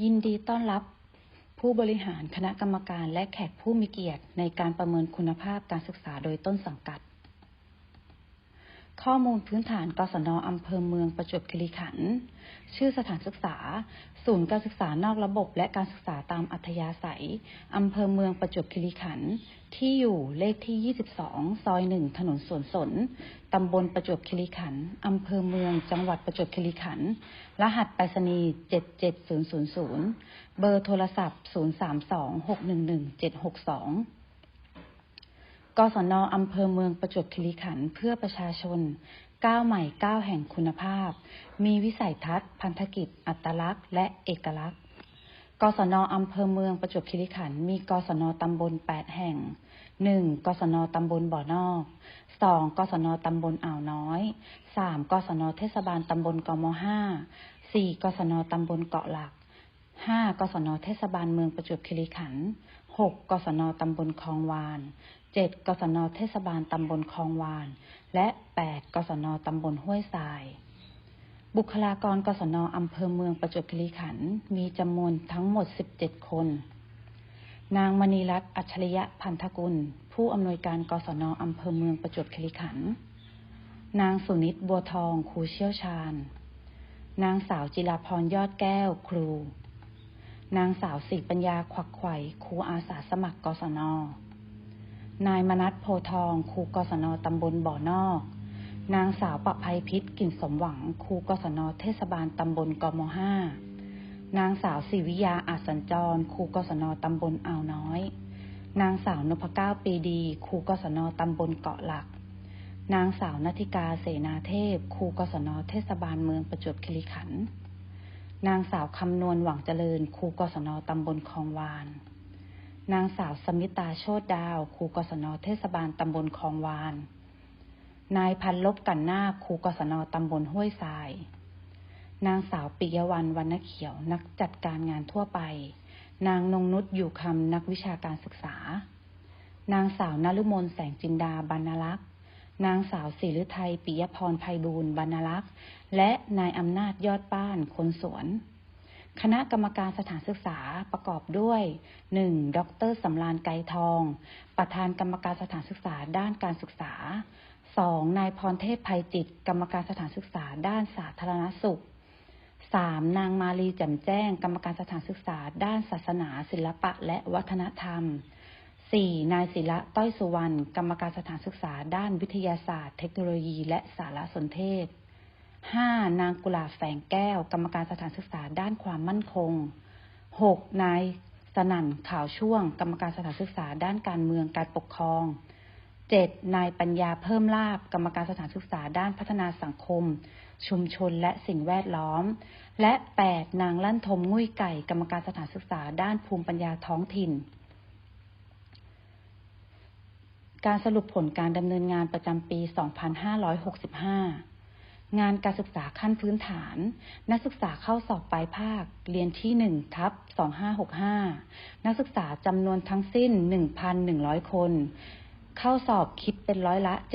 ยินดีต้อนรับผู้บริหารคณะกรรมการและแขกผู้มีเกียรติในการประเมินคุณภาพการศึกษาโดยต้นสังกัด ข้อมูลพื้นฐานกศนอำเภอเมืองประจวบคีรีขันธ์ชื่อสถานศึกษา ศูนย์การศึกษานอกระบบ และการศึกษาตามอัธยาศัยอำเภอเมืองประจวบคีรีขันธ์ที่อยู่เลขที่ 22 ซอย 1 ถนนสวนสน ตำบลประจวบคีรีขันธ์อำเภอเมือง จังหวัดประจวบคีรีขันธ์รหัสไปรษณีย์ 77000 เบอร์โทรศัพท์ 032-611-762 กศนอำเภอเมืองประจวบคีรีขันธ์เพื่อประชาชน ก้าวใหม่ก้าวแห่งคุณภาพ มีวิสัยทัศน์ พันธกิจ อัตลักษณ์ และเอกลักษณ์ กศนอำเภอเมืองประจวบคีรีขันธ์มีกศนตำบล 8 แห่ง 1. กศนตำบลบ่อนอก 2. กศนตำบลอ่าวน้อย 3. กศนเทศบาลตำบลกม 5 4. กศนตำบลเกาะหลัก 5. กศนเทศบาลเมืองประจวบคีรีขันธ์ 6. กศนตำบลคลองวาน 7. กศนเทศบาลตำบลคลองวาน และ 8. กศนตำบลห้วยทราย บุคลากรกศนอำเภอเมืองประจวบคีรีขันธ์มีจำนวนทั้งหมด 17 คน นางมณีรัตน์อัจฉริยะพันธกุล ผู้อำนวยการกศนอำเภอเมืองประจวบคีรีขันธ์นางสุนิตบัวทองครูเชี่ยวชาญ นางสาวจิราพรยอดแก้วครู นางสาวศรีปัญญาขวักไขว่ครูอาสาสมัครกศน นายมนัทโพทองครูกศนตำบลบ่อนอก นางสาวประภัยพิษกิ่นสมหวังครูกศนเทศบาลตำบลกมห้านางสาวศิวิยาอาสัญจรครูกศนตำบลอ่าวน้อย นางสาวนพเก้าปีดีครูกศนตำบลเกาะหลัก นางสาวนัทิกาเสนาเทพครูกศนเทศบาลเมืองประจวบคีรีขันธ์นางสาวคำนวณหวังเจริญครูกศนตำบลคลองวาน นางสาวสมิตาโชดดาว ครูกศนเทศบาลตำบลคลองวาน นายพันลบกันนาครูกศนตำบลห้วยทราย นางสาวปิยวันวรรณเขียวนักจัดการงานทั่วไป นางนงนุชอยู่คำนักวิชาการศึกษา นางสาวนฤมลแสงจินดาบรรณลักษ์นางสาวศิฤทัยปิยพรภัยบูรณ์บรรณลักษ์ และนายอำนาจยอดป้านคนสวน คณะกรรมการสถานศึกษาประกอบด้วย 1. ดรสำรานไกรทอง ประธานกรรมการสถานศึกษาด้านการศึกษา 2. นายพรเทพภัยจิต กรรมการสถานศึกษาด้านสาธารณสุข 3. นางมาลีแจ่มแจ้ง กรรมการสถานศึกษา ด้านศาสนา ศิลปะ และวัฒนธรรม 4. นายศิระต้อยสุวรรณ กรรมการสถานศึกษา ด้านวิทยาศาสตร์ เทคโนโลยี และสารสนเทศ 5. นางกุลาแฝงแก้ว กรรมการสถานศึกษาด้านความมั่นคง 6. นายสนั่นข่าวช่วง กรรมการสถานศึกษาด้านการเมืองการปกครอง 7. นายปัญญาเพิ่มลาบกรรมการสถานศึกษาด้านพัฒนาสังคม ชุมชนและสิ่งแวดล้อม และ 8. นางลั่นทมงุ้ยไก่ กรรมการสถานศึกษาด้านภูมิปัญญาท้องถิ่น การสรุปผลการดำเนินงานประจำปี 2565 งานการศึกษาขั้นพื้นฐาน นักศึกษาเข้าสอบปลายภาค เรียนที่ 1 ทับ 2565 นักศึกษาจำนวนทั้งสิ้น 1,100 คน เข้าสอบคิดเป็นร้อยละ 74.63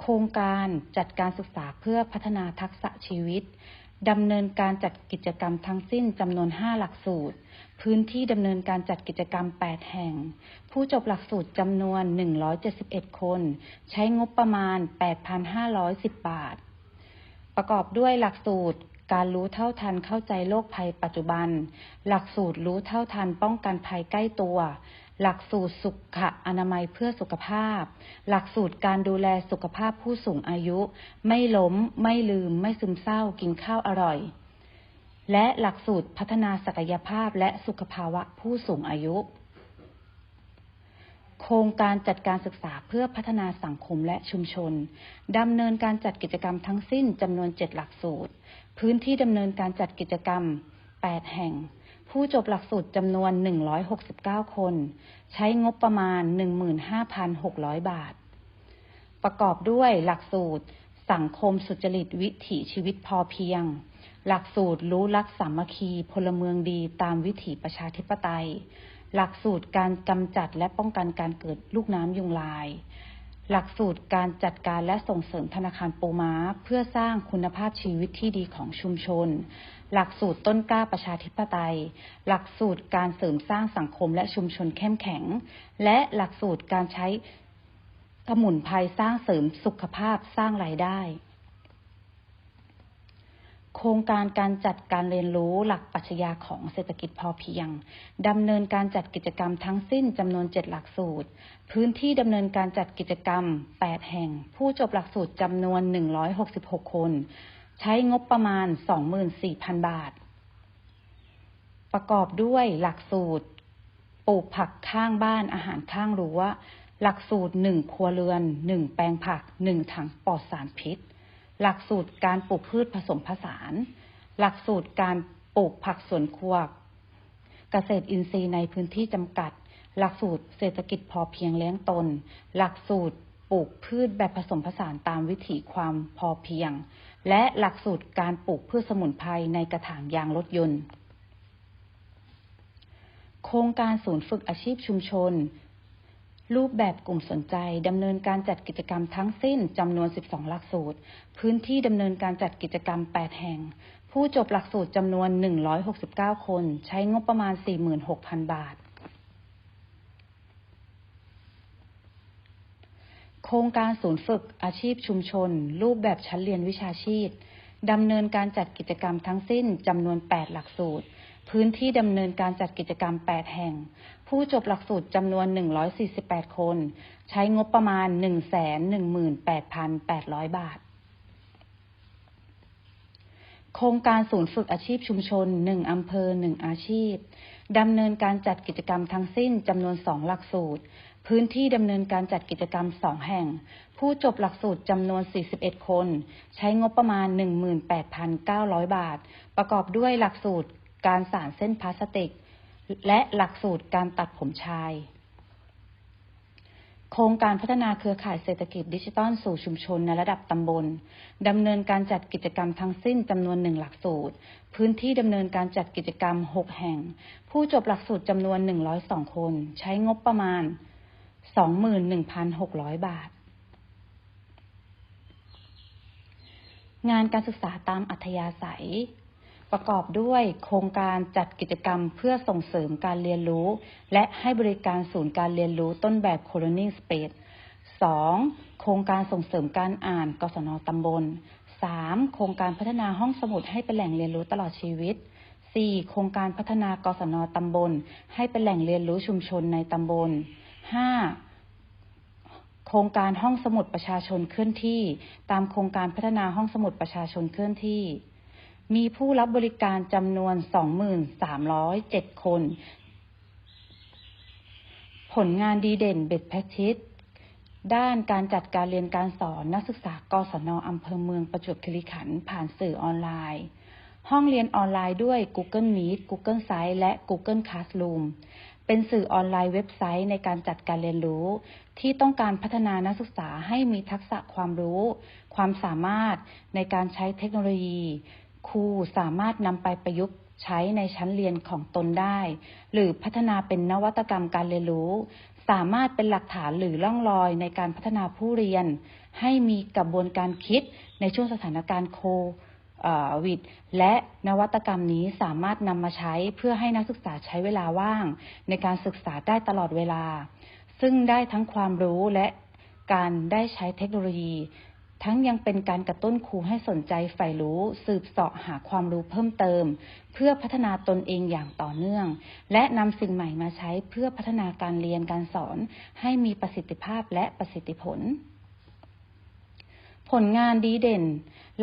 โครงการจัดการศึกษาเพื่อพัฒนาทักษะชีวิต ดำเนินการจัดกิจกรรมทั้งสิ้นจำนวน 5 หลักสูตร พื้นที่ดำเนินการจัดกิจกรรม 8 แห่ง ผู้จบหลักสูตรจำนวน 171 คน ใช้งบประมาณ 8,510 บาท ประกอบด้วยหลักสูตรการรู้เท่าทันเข้าใจโรคภัยปัจจุบัน หลักสูตรรู้เท่าทันป้องกันภัยใกล้ตัว หลักสูตรสุขอนามัยเพื่อสุขภาพ หลักสูตรการดูแลสุขภาพผู้สูงอายุ ไม่ล้ม ไม่ลืม ไม่ซึมเศร้า กินข้าวอร่อย และหลักสูตรพัฒนาศักยภาพและสุขภาวะผู้สูงอายุ โครงการจัดการศึกษาเพื่อพัฒนาสังคมและชุมชนดำเนินการจัดกิจกรรมทั้งสิ้นจำนวน7หลักสูตร พื้นที่ดำเนินการจัดกิจกรรม8แห่ง ผู้จบหลักสูตรจำนวน 169 คน ใช้งบประมาณ 15,600 บาท ประกอบด้วยหลักสูตรสังคมสุจริตวิถีชีวิตพอเพียง หลักสูตรรู้รักสามัคคีพลเมืองดีตามวิถีประชาธิปไตย หลักสูตรการกำจัดและป้องกันการเกิดลูกน้ำยุงลาย หลักสูตรการจัดการและส่งเสริมธนาคารปูม้า เพื่อสร้างคุณภาพชีวิตที่ดีของชุมชน หลักสูตรต้นกล้าประชาธิปไตย หลักสูตรการเสริมสร้างสังคมและชุมชนเข้มแข็ง และหลักสูตรการใช้สมุนไพรสร้างเสริมสุขภาพสร้างรายได้ โครงการการจัดการเรียนรู้หลักปรัชญาของเศรษฐกิจพอเพียงดำเนินการจัดกิจกรรมทั้งสิ้นจำนวน7หลักสูตร พื้นที่ดำเนินการจัดกิจกรรม 8 แห่ง ผู้จบหลักสูตรจำนวน 166 คน ใช้งบประมาณ 24,000 บาท ประกอบด้วยหลักสูตรปลูกผักข้างบ้านอาหารข้างรั้วหลักสูตรหนึ่งครัวเรือนหนึ่งแปลงผักหนึ่งถังปลอดสารพิษ หลักสูตรการปลูกพืชผสมผสาน หลักสูตรการปลูกผักสวนครัว เกษตรอินทรีย์ในพื้นที่จำกัด หลักสูตรเศรษฐกิจพอเพียงเลี้ยงตน หลักสูตร ปลูกพืชแบบผสมผสานตามวิถีความพอเพียง และหลักสูตรการปลูกพืชสมุนไพรในกระถางยางรถยนต์ โครงการศูนย์ฝึกอาชีพชุมชน รูปแบบกลุ่มสนใจดำเนินการจัดกิจกรรมทั้งสิ้นจำนวน 12 หลักสูตร พื้นที่ดำเนินการจัดกิจกรรม 8 แห่ง ผู้จบหลักสูตรจำนวน 169 คน ใช้งบประมาณ 46,000 บาท โครงการศูนย์ฝึกอาชีพชุมชน รูปแบบชั้นเรียนวิชาชีพดำเนินการจัดกิจกรรมทั้งสิ้นจำนวน 8 หลักสูตร พื้นที่ดำเนินการจัดกิจกรรม 8 แห่ง ผู้จบหลักสูตรจำนวน 148 คน ใช้งบประมาณ 118,800 บาท โครงการศูนย์ฝึกอาชีพชุมชน 1 อำเภอ 1 อาชีพ ดำเนินการจัดกิจกรรมทั้งสิ้นจำนวน 2 หลักสูตร พื้นที่ดำเนินการจัดกิจกรรม 2 แห่ง ผู้จบหลักสูตรจำนวน 41 คน ใช้งบประมาณ 18,900 บาท ประกอบด้วยหลักสูตรการสารเส้นพลาสติก และหลักสูตรการตัดผมชาย โครงการพัฒนาเครือข่ายเศรษฐกิจดิจิทัลสู่ชุมชนในระดับตำบล ดำเนินการจัดกิจกรรมทั้งสิ้นจำนวนหนึ่งหลักสูตร พื้นที่ดำเนินการจัดกิจกรรม 6 แห่ง ผู้จบหลักสูตรจำนวน 102 คน ใช้งบประมาณ 21,600 บาท งานการศึกษาตามอัธยาศัย ประกอบด้วยโครงการจัดกิจกรรมเพื่อส่งเสริมการเรียนรู้ และให้บริการศูนย์การเรียนรู้ต้นแบบ Colony Space 2. โครงการส่งเสริมการอ่านกศนตำบล 3. โครงการพัฒนาห้องสมุดให้เป็นแหล่งเรียนรู้ตลอดชีวิต 4. โครงการพัฒนากศนตำบล ให้เป็นแหล่งเรียนรู้ชุมชนในตำบล 5. โครงการห้องสมุดประชาชนเคลื่อนที่ ตามโครงการพัฒนาห้องสมุดประชาชนเคลื่อนที่ มีผู้รับบริการจำนวน 2,307 คน ผลงานดีเด่นเบ็ดแพทิสด้านการจัดการเรียนการสอนนักศึกษากศนอำเภอเมืองประจวบคีรีขันธ์ผ่านสื่อออนไลน์ ห้องเรียนออนไลน์ด้วย Google Meet Google Site และ Google Classroom เป็นสื่อออนไลน์เว็บไซต์ในการจัดการเรียนรู้ ที่ต้องการพัฒนานักศึกษาให้มีทักษะความรู้ ความสามารถในการใช้เทคโนโลยี ครูสามารถนำไปประยุกต์ใช้ในชั้นเรียนของตนได้ หรือพัฒนาเป็นนวัตกรรมการเรียนรู้ สามารถเป็นหลักฐานหรือล่องรอยในการพัฒนาผู้เรียน ให้มีกระบวนการคิดในช่วงสถานการณ์โควิด และนวัตกรรมนี้สามารถนำมาใช้เพื่อให้นักศึกษาใช้เวลาว่าง ในการศึกษาได้ตลอดเวลา ซึ่งได้ทั้งความรู้และการได้ใช้เทคโนโลยี ทั้งยังเป็นการกระตุ้นครูให้สนใจใฝ่รู้ สืบเสาะหาความรู้เพิ่มเติม เพื่อพัฒนาตนเองอย่างต่อเนื่อง และนำสิ่งใหม่มาใช้เพื่อพัฒนาการเรียนการสอน ให้มีประสิทธิภาพและประสิทธิผล ผลงานดีเด่น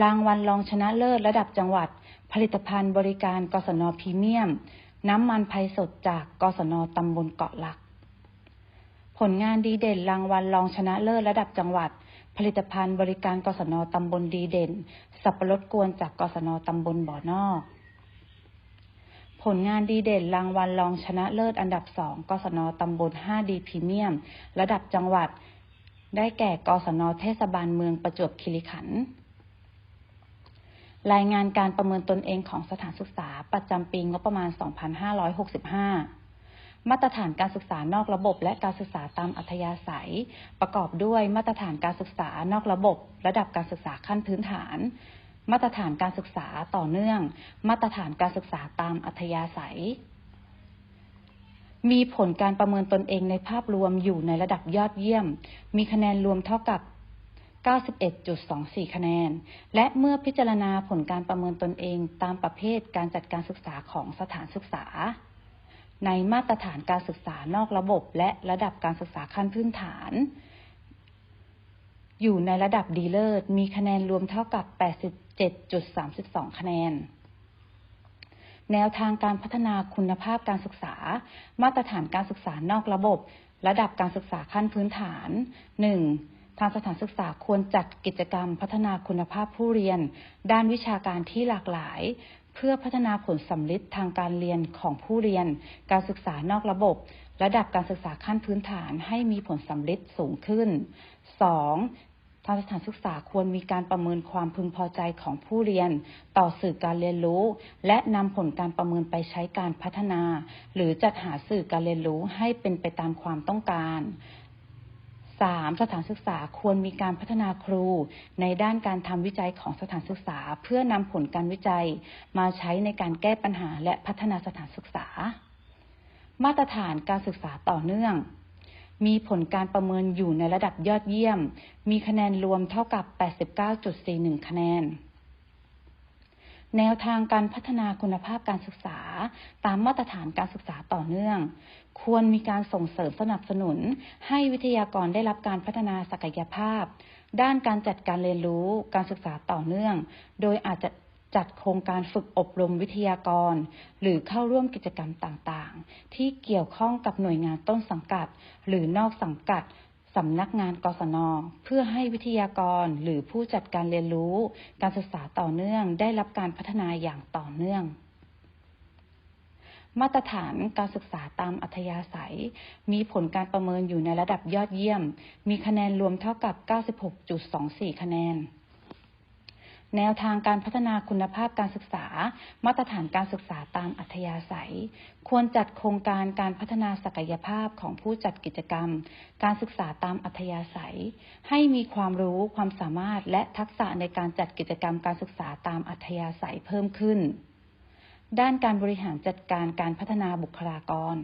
รางวัลรองชนะเลิศระดับจังหวัด ผลิตภัณฑ์บริการกศนพรีเมียม น้ำมันไพสดจากกศนตำบลเกาะหลัก ผลงานดีเด่นรางวัลรองชนะเลิศระดับจังหวัด ผลิตภัณฑ์บริการกศนตำบลดีเด่น สับปะรดกวนจากกศนตำบลบ่อนอก ผลงานดีเด่นรางวัลรองชนะเลิศอันดับสองกศนตำบล 5 ดีพรีเมียม ระดับจังหวัด ได้แก่กศนเทศบาลเมืองประจวบคีรีขันธ์รายงานการประเมินตนเองของสถานศึกษาประจำปีงบประมาณ 2565 มาตรฐานการศึกษานอกระบบ และการศึกษาตามอัธยาศัย ประกอบด้วยมาตรฐานการศึกษานอกระบบ ระดับการศึกษาขั้นพื้นฐาน มาตรฐานการศึกษาต่อเนื่อง มาตรฐานการศึกษาตามอัธยาศัย มีผลการประเมินตนเองในภาพรวมอยู่ในระดับยอดเยี่ยม มีคะแนนรวมเท่ากับ91.24 คะแนน และเมื่อพิจารณาผลการประเมินตนเองตามประเภทการจัดการศึกษาของสถานศึกษา ในมาตรฐานการศึกษานอกระบบ และระดับการศึกษาขั้นพื้นฐาน อยู่ในระดับดีเลิศมีคะแนนรวมเท่ากับ 87.32 คะแนน แนวทางการพัฒนาคุณภาพการศึกษา มาตรฐานการศึกษานอกระบบ ระดับการศึกษาขั้นพื้นฐาน 1. ทางสถานศึกษาควรจัดกิจกรรมพัฒนาคุณภาพผู้เรียน ด้านวิชาการที่หลากหลาย เพื่อพัฒนาผลสำลิดทางการเรียนของผู้เรียน การศึกษานอกระบบ ระดับการศึกษาขั้นพื้นฐานให้มีผลสำลิดสูงขึ้น 2. ทางสถานศึกษาควรมีการประเมินความพึงพอใจของผู้เรียน ต่อสื่อการเรียนรู้ และนำผลการประเมินไปใช้การพัฒนา หรือจัดหาสื่อการเรียนรู้ให้เป็นไปตามความต้องการ 3. สถานศึกษาควรมีการพัฒนาครูในด้านการทำวิจัยของสถานศึกษา เพื่อนำผลการวิจัย มาใช้ในการแก้ปัญหาและพัฒนาสถานศึกษา มาตรฐานการศึกษาต่อเนื่อง มีผลการประเมินอยู่ในระดับยอดเยี่ยม มีคะแนนรวมเท่ากับ 89.41 คะแนน แนวทางการพัฒนาคุณภาพการศึกษา ตามมาตรฐานการศึกษาต่อเนื่อง ควรมีการส่งเสริมสนับสนุน ให้วิทยากรได้รับการพัฒนาศักยภาพ ด้านการจัดการเรียนรู้การศึกษาต่อเนื่อง โดยอาจจะจัดโครงการฝึกอบรมวิทยากร หรือเข้าร่วมกิจกรรมต่างๆ ที่เกี่ยวข้องกับหน่วยงานต้นสังกัด หรือนอกสังกัด สำนักงานกศน เพื่อให้วิทยากรหรือผู้จัดการเรียนรู้ การศึกษาต่อเนื่อง ได้รับการพัฒนาอย่างต่อเนื่อง มาตรฐานการศึกษาตามอัธยาศัย มีผลการประเมินอยู่ในระดับยอดเยี่ยม มีคะแนนรวมเท่ากับ 96.24 คะแนน แนวทางการพัฒนาคุณภาพการศึกษา มาตรฐานการศึกษาตามอัธยาศัย ควรจัดโครงการการพัฒนาศักยภาพของผู้จัดกิจกรรม การศึกษาตามอัธยาศัย ให้มีความรู้ความสามารถและทักษะในการจัดกิจกรรมการศึกษาตามอัธยาศัยเพิ่มขึ้น ด้านการบริหารจัดการการพัฒนาบุคลากร